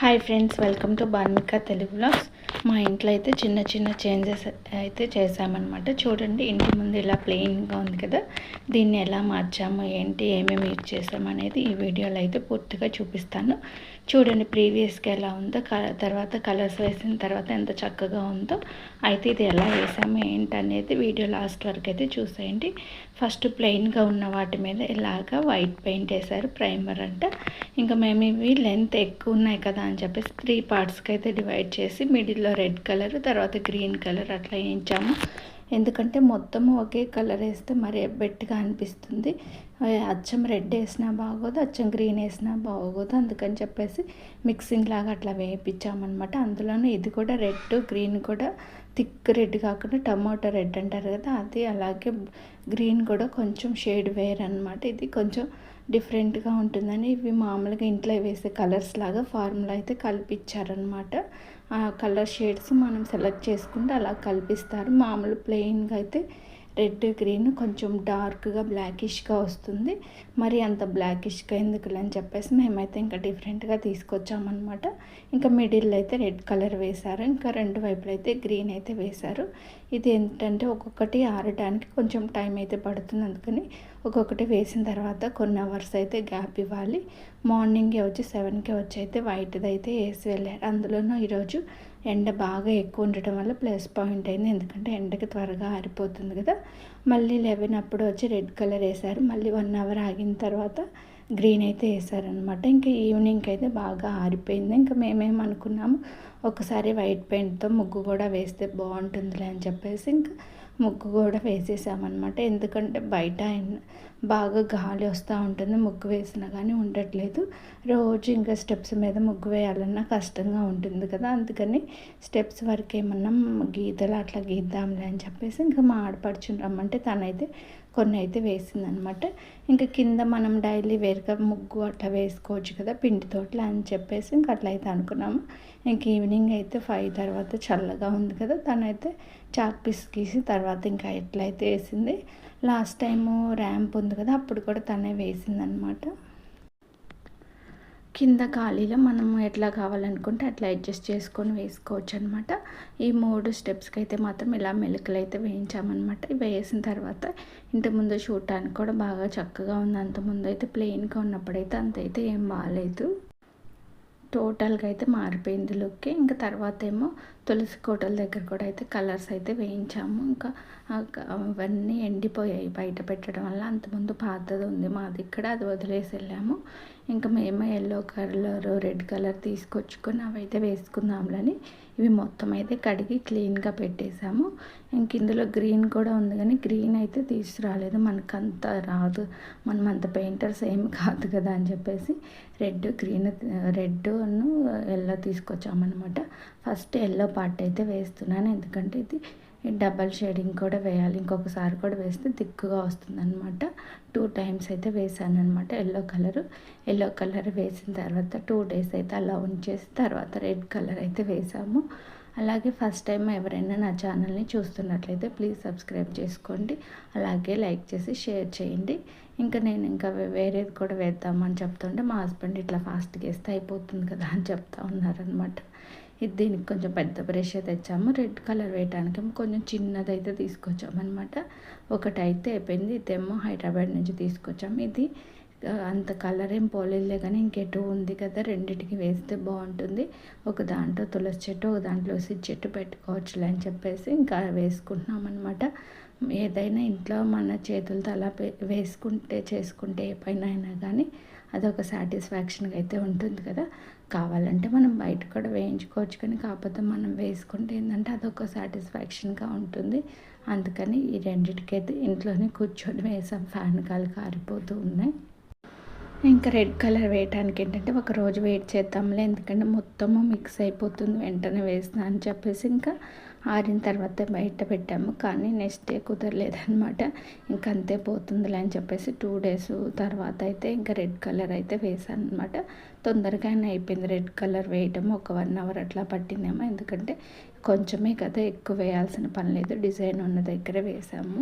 Hi friends welcome to Banmika Telugu blogs మా ఇంట్లో అయితే చిన్న చిన్న చేంజెస్ అయితే చేసామన్నమాట చూడండి ఇంటి ముందు ఇలా ప్లెయిన్గా ఉంది కదా. దీన్ని ఎలా మార్చాము ఏంటి ఏమేమి యూజ్ చేసాము అనేది ఈ వీడియోలో అయితే పూర్తిగా చూపిస్తాను. చూడండి ప్రీవియస్గా ఎలా ఉందో తర్వాత కలర్స్ వేసిన తర్వాత ఎంత చక్కగా ఉందో అయితే ఇది ఎలా వేసాము ఏంటి అనేది వీడియో లాస్ట్ వరకు అయితే చూసేయండి. ఫస్ట్ ప్లెయిన్గా ఉన్న వాటి మీద ఇలాగా వైట్ పెయింట్ వేశారు. ప్రైమర్ అంట. ఇంకా మేము ఇవి లెంత్ ఎక్కువ ఉన్నాయి కదా అని చెప్పేసి త్రీ పార్ట్స్కి అయితే డివైడ్ చేసి మిడిల్లో రెడ్ కలర్ తర్వాత గ్రీన్ కలర్ అట్లా వేయించాము. ఎందుకంటే మొత్తం ఒకే కలర్ వేస్తే మరి బెట్టిగా అనిపిస్తుంది. అచ్చం రెడ్ వేసినా బాగోదు అచ్చం గ్రీన్ వేసినా బాగోదు అందుకని చెప్పేసి మిక్సింగ్ లాగా అట్లా వేయించామన్నమాట. అందులోనే ఇది కూడా రెడ్ గ్రీన్ కూడా థిక్ రెడ్ కాకుండా టమాటో రెడ్ అంటారు కదా అది అలాగే గ్రీన్ కూడా కొంచెం షేడ్ వేర్ అనమాట ఇది కొంచెం డిఫరెంట్గా ఉంటుందని ఇవి మామూలుగా ఇంట్లో వేసే కలర్స్ లాగా ఫార్ములా అయితే కల్పించారనమాట ఆ కలర్ షేడ్స్ మనం సెలెక్ట్ చేసుకుంటే అలా కల్పిస్తారు. మామూలు ప్లెయిన్గా అయితే రెడ్ గ్రీన్ కొంచెం డార్క్గా బ్లాకిష్గా వస్తుంది. మరి అంత బ్లాకిష్గా ఎందుకు అని చెప్పేసి మేమైతే ఇంకా డిఫరెంట్గా తీసుకొచ్చామన్నమాట. ఇంకా మిడిల్ అయితే రెడ్ కలర్ వేశారు. ఇంకా రెండు వైపులు అయితే గ్రీన్ అయితే వేశారు. ఇది ఏంటంటే ఒక్కొక్కటి ఆరడానికి కొంచెం టైం అయితే పడుతుంది. అందుకని ఒక్కొక్కటి వేసిన తర్వాత కొన్ని అవర్స్ అయితే గ్యాప్ ఇవ్వాలి. మార్నింగే వచ్చి సెవెన్కే వచ్చి అయితే వైట్ది అయితే వేసి వెళ్ళారు. అందులోనూ ఈరోజు ఎండ బాగా ఎక్కువ ఉండటం వల్ల ప్లస్ పాయింట్ అయింది. ఎందుకంటే ఎండకి త్వరగా ఆరిపోతుంది కదా. మళ్ళీ లెవెన్ అప్పుడు వచ్చి రెడ్ కలర్ వేశారు. మళ్ళీ వన్ అవర్ ఆగిన తర్వాత గ్రీన్ అయితే వేసారనమాట ఇంకా ఈవినింగ్కి అయితే బాగా ఆరిపోయింది. ఇంకా మేమేమనుకున్నాము ఒకసారి వైట్ పెయింట్తో ముగ్గు కూడా వేస్తే బాగుంటుందిలే అని చెప్పేసి ఇంకా ముగ్గు కూడా వేసేసామన్నమాట. ఎందుకంటే బయట బాగా గాలి వస్తూ ఉంటుంది ముగ్గు వేసినా కానీ ఉండట్లేదు. రోజు ఇంకా స్టెప్స్ మీద ముగ్గు వేయాలన్నా కష్టంగా ఉంటుంది కదా. అందుకని స్టెప్స్ వరకు ఏమన్నా గీతలు అట్లా గీద్దాంలే అని చెప్పేసి ఇంకా మా ఆడపడుచుని రమ్మంటే తనైతే కొన్ని అయితే వేసిందనమాట ఇంకా కింద మనం డైలీ వేరుగా ముగ్గు అట్లా వేసుకోవచ్చు కదా పిండితోట్ల అని చెప్పేసి ఇంక అట్లా అయితే అనుకున్నాము. ఇంక ఈవినింగ్ అయితే ఫైవ్ తర్వాత చల్లగా ఉంది కదా తనైతే చాక్ పీస్ గీసి తర్వాత ఇంకా ఎట్లయితే వేసింది లాస్ట్ టైము ర్యాంప్ ఉంది కదా అప్పుడు కూడా తనే వేసిందనమాట. కింద ఖాళీలో మనం ఎట్లా కావాలనుకుంటే అట్లా అడ్జస్ట్ చేసుకొని వేసుకోవచ్చు అనమాట ఈ మూడు స్టెప్స్కి అయితే మాత్రం ఇలా మెలకలు అయితే వేయించామన్నమాట ఇవి వేసిన తర్వాత ఇంటి ముందు చూడటానికి కూడా బాగా చక్కగా ఉంది. అంతకుముందు అయితే ప్లెయిన్గా ఉన్నప్పుడైతే అంతైతే ఏం బాగాలేదు టోటల్గా అయితే మారిపోయింది లుక్. ఇంకా తర్వాత ఏమో తులసి కోటల దగ్గర కూడా అయితే కలర్స్ అయితే వేయించాము. ఇంకా అవన్నీ ఎండిపోయాయి బయట పెట్టడం వల్ల. అంతకుముందు పాతది ఉంది మాది ఇక్కడ అది వదిలేసి వెళ్ళాము. ఇంకా మేము ఎల్లో కలర్ రెడ్ కలర్ తీసుకొచ్చుకొని అవి అయితే వేసుకుందాంలని ఇవి మొత్తం అయితే కడిగి క్లీన్గా పెట్టేశాము. ఇంక ఇందులో గ్రీన్ కూడా ఉంది కానీ గ్రీన్ అయితే తీసుకురాలేదు. మనకు అంత రాదు. మనం అంత పెయింటర్స్ ఏమి కాదు కదా అని చెప్పేసి రెడ్ గ్రీన్ రెడ్ను ఎల్లో తీసుకొచ్చామన్నమాట. ఫస్ట్ ఎల్లో పార్ట్ అయితే వేస్తున్నాను. ఎందుకంటే ఇది డబల్ షేడింగ్ కూడా వేయాలి. ఇంకొకసారి కూడా వేస్తే దిక్కుగా వస్తుందన్నమాట. టూ టైమ్స్ అయితే వేసాను అనమాట ఎల్లో కలర్. ఎల్లో కలర్ వేసిన తర్వాత టూ డేస్ అయితే అలా ఉంచేసి తర్వాత రెడ్ కలర్ అయితే వేసాము. అలాగే ఫస్ట్ టైం ఎవరైనా నా ఛానల్ని చూస్తున్నట్లయితే ప్లీజ్ సబ్స్క్రైబ్ చేసుకోండి. అలాగే లైక్ చేసి షేర్ చేయండి. ఇంకా నేను ఇంకా వేరేది కూడా వేద్దామని చెప్తుంటే మా హస్బెండ్ ఇట్లా ఫాస్ట్గా వేస్తే అయిపోతుంది కదా అని చెప్తా ఉన్నారనమాట ఇది దీనికి కొంచెం పెద్ద బ్రష్ తెచ్చాము. రెడ్ కలర్ వేయడానికి కొంచెం చిన్నది అయితే తీసుకొచ్చామన్నమాట. ఒకటి అయితే అయిపోయింది. ఇదేమో హైదరాబాద్ నుంచి తీసుకొచ్చాము. ఇది అంత కలర్ ఏం పోలేదులే కానీ ఇంకెటు ఉంది కదా రెండింటికి వేస్తే బాగుంటుంది. ఒక దాంట్లో తులసి చెట్టు ఒక దాంట్లో సిజ్ చెట్టు పెట్టుకోవచ్చులే అని చెప్పేసి ఇంకా వేసుకుంటున్నాం అనమాట ఏదైనా ఇంట్లో మన చేతులతో అలా వేసుకుంటే చేసుకుంటే ఏ పైన అయినా కానీ అదొక సాటిస్ఫాక్షన్గా అయితే ఉంటుంది కదా. కావాలంటే మనం బయట కూడా వేయించుకోవచ్చు కానీ కాకపోతే మనం వేసుకుంటే ఏంటంటే అదొక సాటిస్ఫాక్షన్గా ఉంటుంది. అందుకని ఈ రెండింటికైతే ఇంట్లోనే కూర్చొని వేసాం. ఫ్యాన్ కాలు కారిపోతూ ఉన్నాయి. ఇంకా రెడ్ కలర్ వేయటానికి ఏంటంటే ఒక రోజు వెయిట్ చేద్దాంలే ఎందుకంటే మొత్తము మిక్స్ అయిపోతుంది వెంటనే వేసిన అని చెప్పేసి ఇంకా ఆరిన తర్వాత బయట పెట్టాము. కానీ నెక్స్ట్ డే కుదరలేదనమాట ఇంకా అంతే పోతుందిలే అని చెప్పేసి టూ డేస్ తర్వాత అయితే ఇంకా రెడ్ కలర్ అయితే వేసాను అనమాట తొందరగానే అయిపోయింది రెడ్ కలర్ వేయటం. ఒక వన్ అవర్ అట్లా పట్టిందేమో ఎందుకంటే కొంచెమే కదా ఎక్కువ వేయాల్సిన పని లేదు. డిజైన్ ఉన్న దగ్గర వేసాము.